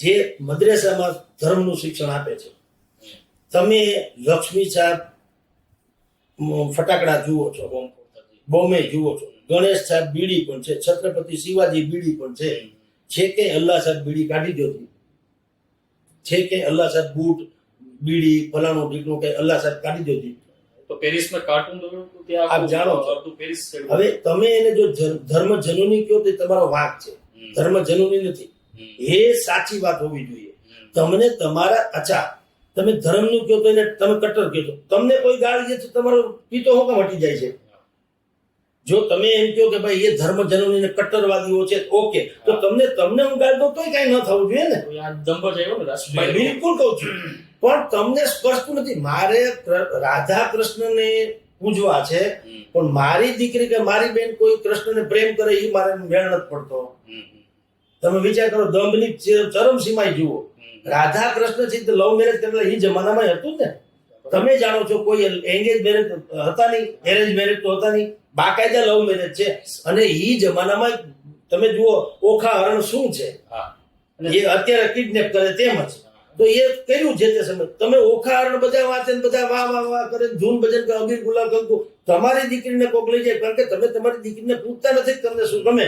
જે મદ્રેસામાં ધર્મનું શિક્ષણ આપે છે. તમે લક્ષ્મી સાહેબ ફટાકડા જુઓ છો. બોમ્બે જુઓ છો. ગણેશ સાહેબ બીડી પણ છે. છત્રપતિ શિવાજી બીડી પણ છે. છે કે અલ્લાહ સાહેબ બીડી કાઢી દો છે કે અલ્લાહ સાહેબ બૂટ બીડી ફલાણો ઢીકણું કે અલ્લાહ સાહેબ કાઢી દો તો? પેરિસમાં કાર્ટૂન આપ જાણો હવે તમે એને જો ધર્મ જનૂની કહો તો તમારો વાંક છે. ધર્મ જનૂની નથી. એ સાચી વાત હોવી જોઈએ. તમને તમારા અચ્છા તમે ધર્મનું કહો તો એને તમે કટ્ટર કહો તમને કોઈ ગાળી દે તો તમારો પિતો હું કામ હટી જાય છે? જો તમે એમ કહો કે ભાઈ એ ધર્મ જનોની ને કટ્ટરવાદીઓ છે ઓકે. તો તમને તમને હું ગાળ દઉં તોય કઈ ન થવું જોઈએ ને? ને બિલકુલ કહું છું. પણ તમને સ્પષ્ટ નથી મારે રાધા રાધા કૃષ્ણને પૂજવા છે પણ મારી દીકરી કે મારી બેન કોઈ કૃષ્ણને પ્રેમ કરે એ મારે મેળ નથી પડતો. તમે વિચાર કરો દંભની ચરમ સીમાએ જુઓ. રાધા કૃષ્ણ છે લવ મેરેજ કરેલા એ જમાનામાં હતું ને. તમે જાણો છો કોઈ એંગેજ મેરેજ હતા નહીં એરેન્જ મેરેજ તો હતા નહીં. બાકાયદા લવ મેરેજ છે. અને એ જમાનામાં તમે જુઓ ઓખા હરણ શું છે. એ અત્યારે કિડનેપ કરે તેમ જ. તો એ કર્યું છે તે સમય. તમે ઓખા હરણ બધા વાંચે બધા વાહ વાહ વાહ કરે ધૂન ભજન કે અમીર ગુલાબ કંકુ તમારી દીકરીને કોક લઈ જાય. કારણ કે તમે તમારી દીકરીને પૂછતા નથી તમને શું ગમે.